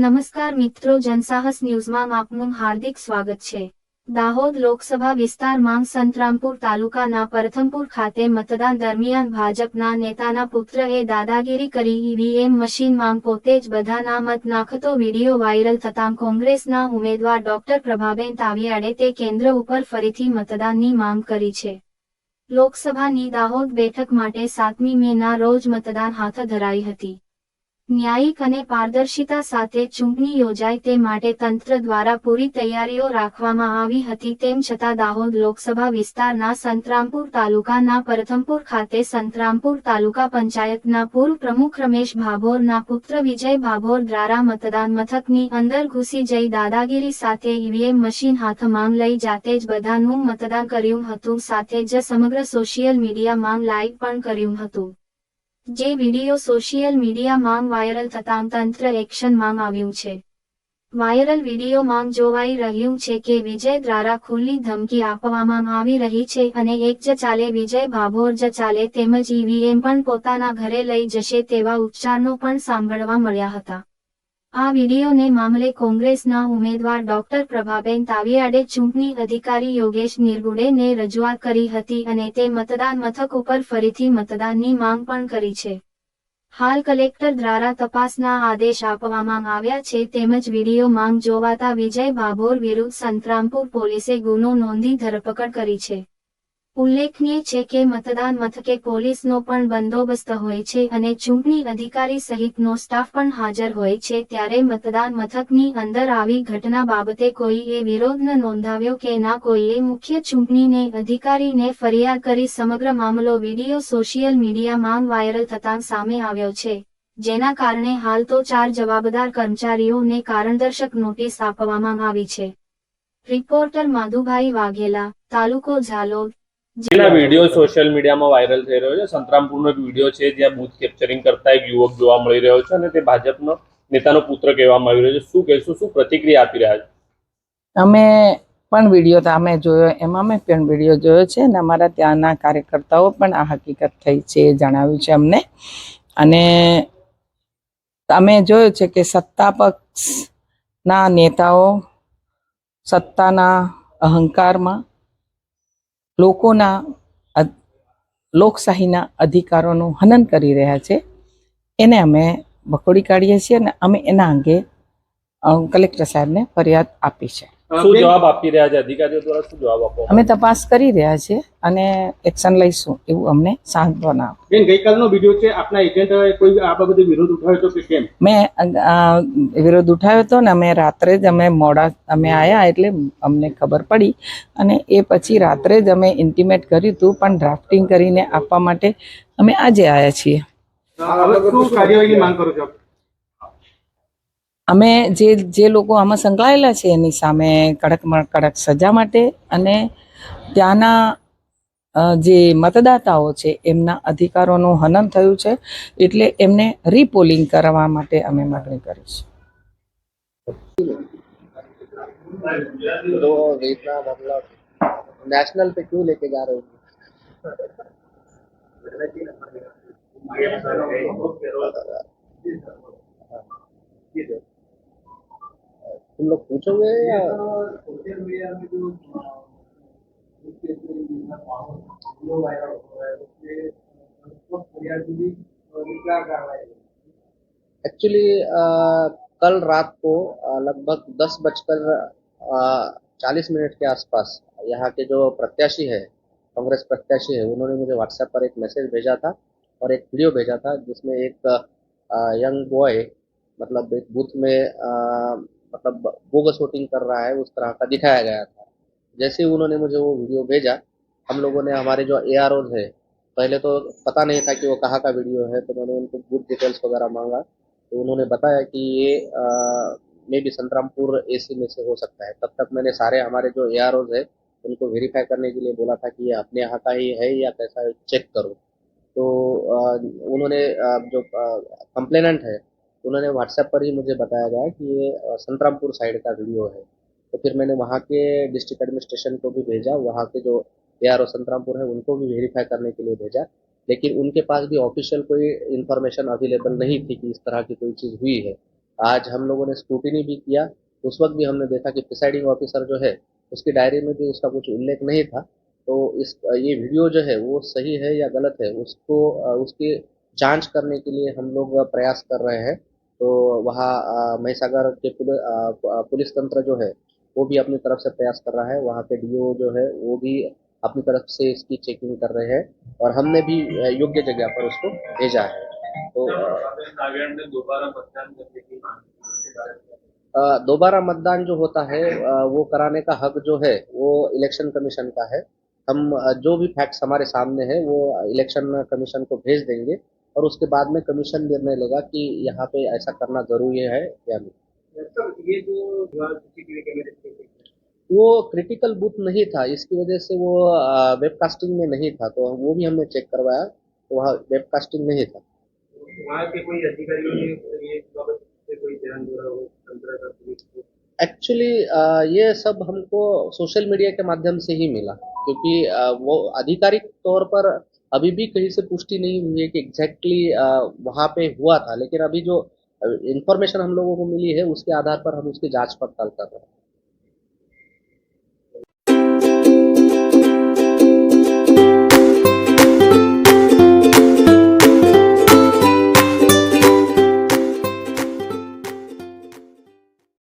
નમસ્કાર મિત્રો, જનસાહસ ન્યૂઝમાં આપનું હાર્દિક સ્વાગત છે. દાહોદ લોકસભા વિસ્તારમાં સંતરામપુર તાલુકાના પરથમપુર ખાતે મતદાન દરમિયાન ભાજપના નેતાના પુત્રએ દાદાગીરી કરી, ઈવીએમ મશીનમાં પોતે જ બધાના મત નાખતો વીડિયો વાયરલ થતાં કોંગ્રેસના ઉમેદવાર ડોક્ટર પ્રભાબેન તાવિયાડે તે કેન્દ્ર ઉપર ફરીથી મતદાનની માંગ કરી છે. લોકસભાની દાહોદ બેઠક માટે સાતમી મેના રોજ મતદાન હાથ ધરાઈ હતી. ન્યાયિક અને પારદર્શિતા સાથે ચૂંટણી યોજાય તે માટે તંત્ર દ્વારા પૂરી તૈયારીઓ રાખવામાં આવી હતી તેમ છતાં દાહોદ લોકસભા વિસ્તારના સંતરામપુર તાલુકાના પરથમપુર ખાતે સંતરામપુર તાલુકા પંચાયતના પૂર્વ પ્રમુખ રમેશ ભાભોરના પુત્ર વિજય ભાભોર દ્વારા મતદાન મથકની અંદર ઘૂસી જઈ દાદાગીરી સાથે ઈવીએમ મશીન હાથમાં લઈ જાતે જ બધાનું મતદાન કર્યું હતું સાથે જ સમગ્ર સોશિયલ મીડિયામાં લાઈવ પણ કર્યું હતું. જે વીડિયો સોશિયલ મીડિયામાં વાયરલ થતાં તંત્ર એક્શનમાં આવ્યું છે. વાયરલ વિડીયોમાં જોવાઈ રહ્યું છે કે વિજય દ્વારા ખુલ્લી ધમકી આપવામાં આવી રહી છે અને એક જ ચાલે વિજય ભાભોર જ ચાલે તેમજ ઈવીએમ પણ પોતાના ઘરે લઈ જશે તેવા ઉચ્ચારનો પણ સાંભળવા મળ્યા હતા. આ વિડીયોને મામલે કોંગ્રેસના ઉમેદવાર ડોક્ટર પ્રભાબેન તાવિયાડે ચૂંટણી અધિકારી યોગેશ નિર્ગુડેને રજૂઆત કરી હતી અને તે મતદાન મથક ઉપર ફરીથી મતદાનની માંગ પણ કરી છે. હાલ કલેક્ટર દ્વારા તપાસના આદેશ આપવામાં આવ્યા છે તેમજ વીડિયો માંગ જોવાતા વિજય ભાભોર વિરુદ્ધ સંતરામપુર પોલીસે ગુનો નોંધી ધરપકડ કરી છે. ઉલ્લેખનીય છે કે મતદાન મથકે પોલીસનો પણ બંદોબસ્ત હોય છે અને ચૂંટણી અધિકારી સહિતનો સ્ટાફ પણ હાજર હોય છે ત્યારે મતદાન મથકની અંદર આવી ઘટના બાબતે કોઈએ વિરોધ નોંધાવ્યો કે ના કોઈએ મુખ્ય ચૂંટણીને અધિકારીને ફરિયાદ કરી સમગ્ર મામલો વીડિયો સોશિયલ મીડિયામાં વાયરલ થતાં સામે આવ્યો છે. જેના કારણે હાલ તો ચાર જવાબદાર કર્મચારીઓને કારણદર્શક નોટિસ આપવામાં આવી છે. રિપોર્ટર માધુભાઈ વાઘેલા, તાલુકો ઝાલોદ. જેના વીડિયો સોશિયલ મીડિયામાં વાયરલ થઈ રહ્યો છે. સંતરામપુરનો એક વીડિયો છે જ્યાં બૂથ કેપ્ચરિંગ કરતા એક યુવક જોવા મળી રહ્યો છે અને તે ભાજપનો નેતાનો પુત્ર કહેવામાં આવી રહ્યો છે. શું કહેશું? શું પ્રતિક્રિયા આપી રહ્યા છે? અમે પણ વીડિયો અમે જોયો એમાં મેં પણ વીડિયો જોયો છે અને અમારા ત્યાંના કાર્યકર્તાઓ પણ આ હકીકત થઈ છે એ જણાવ્યું છે અમને. અને અમે જોયું છે કે સત્તા પક્ષના નેતાઓ સત્તાના અહંકારમાં લોકોના લોકશાહીના અધિકારોનું હનન કરી રહ્યા છે. એને અમે વખોડી કાઢીએ છીએ અને અમે એના અંગે કલેક્ટર સાહેબને ફરિયાદ આપી છે. શું જવાબ આપી રહ્યા છે? અધિકારીઓ દ્વારા શું જવાબ આપો અમે તપાસ કરી રહ્યા છીએ અને એક્શન લઈશું એવું અમને સાંત્વના આપો. બેન ગઈકાલનો વીડિયો છે આપના એજન્ટ કોઈ આ બાબતે વિરોધ ઉઠાવ્યો હતો કે કેમ? મેં વિરોધ ઉઠાવ્યો હતો ને અમે રાત્રે જ અમે મોડા અમે આવ્યા એટલે અમને ખબર પડી અને એ પછી રાત્રે જ અમે ઇન્ટિમેટ કર્યું હતું પણ ડ્રાફ્ટિંગ કરીને આપવા માટે અમે આજે આવ્યા છીએ. હવે શું કાર્યવાહીની માંગ કરો છો? અમે જે જે લોકો આમાં સંકળાયેલા છે એની સામે કડકમાં કડક સજા માટે અને ત્યાંના અ, જે મતદાતાઓ છે એમના અધિકારોનું હનન થયું છે એટલે એમને રીપોલિંગ કરવા માટે અમે માગણી કરીશું तो इतना मतलब नेशनल पे क्यों लेके जा रहे हो तुम लोग पूछोगे या? एक्चुअली कल रात को लगभग दस बजकर चालीस मिनट के आसपास यहाँ के जो प्रत्याशी है कांग्रेस प्रत्याशी है उन्होंने मुझे व्हाट्सएप पर एक मैसेज भेजा था और एक वीडियो भेजा था जिसमें एक यंग बॉय मतलब एक बूथ में मतलब बोगस वोटिंग कर रहा है उस तरह का दिखाया गया था। जैसे ही उन्होंने मुझे वो वीडियो भेजा हम लोगों ने हमारे जो ए आर है पहले तो पता नहीं था कि वो कहाँ का वीडियो है तो मैंने उनको बूथ डिटेल्स वगैरह मांगा। तो उन्होंने बताया कि ये मे बी संतरामपुर एसी में से हो सकता है। तब तक मैंने सारे हमारे जो ए आर है उनको वेरीफाई करने के लिए बोला था कि ये अपने यहाँ का ही है या कैसा है चेक करो। तो अ, उन्होंने अ, जो कंप्लेनेंट है उन्होंने व्हाट्सएप पर ही मुझे बताया गया कि ये संतरामपुर साइड का वीडियो है। तो फिर मैंने वहाँ के डिस्ट्रिक्ट एडमिनिस्ट्रेशन को भी भेजा, वहाँ के जो ए आर ओ संतरामपुर है, उनको भी वेरीफाई करने के लिए भेजा। लेकिन उनके पास भी ऑफिशियल कोई इन्फॉर्मेशन अवेलेबल नहीं थी कि इस तरह की कोई चीज़ हुई है। आज हम लोगों ने स्क्रूटिनी भी किया, उस वक्त भी हमने देखा कि प्रिसाइडिंग ऑफिसर जो है, उसकी डायरी में भी उसका कुछ उल्लेख नहीं था। तो इस ये वीडियो जो है, वो सही है या गलत है, उसको उसकी जाँच करने के लिए हम लोग प्रयास कर रहे हैं। तो वहाँ महिसागर के पुल- पुलिस तंत्र जो है, वो भी अपनी तरफ़ से प्रयास कर रहा है। वहाँ के डीओ जो है, वो भी अपनी तरफ़ से इसकी चेकिंग कर रहे हैं और हमने भी योग्य जगह पर उसको भेजा है। तो दोबारा मतदान जो होता है वो कराने का हक जो है, वो इलेक्शन कमीशन का है। हम जो भी फैक्ट्स हमारे सामने है, वो इलेक्शन कमीशन को भेज देंगे। और उसके बाद में कमीशन निर्णय लेगा कि यहाँ पे ऐसा करना ज़रूरी है या नहीं। ये जो वो क्रिटिकल बूथ नहीं था इसकी वजह से वो वेबकास्टिंग में नहीं था तो वो भी हमने चेक करवाया तो वहाँ वेबकास्टिंग नहीं था। वहाँ के कोई अधिकारियों ने ये ध्यान एक्चुअली ये सब हमको सोशल मीडिया के माध्यम से ही मिला क्योंकि वो आधिकारिक तौर पर अभी भी कहीं से पुष्टि नहीं हुई है कि एग्जैक्टली वहाँ पे हुआ था लेकिन अभी जो इंफॉर्मेशन हम लोगों को मिली है उसके आधार पर हम उसकी जांच पड़ताल कर रहे हैं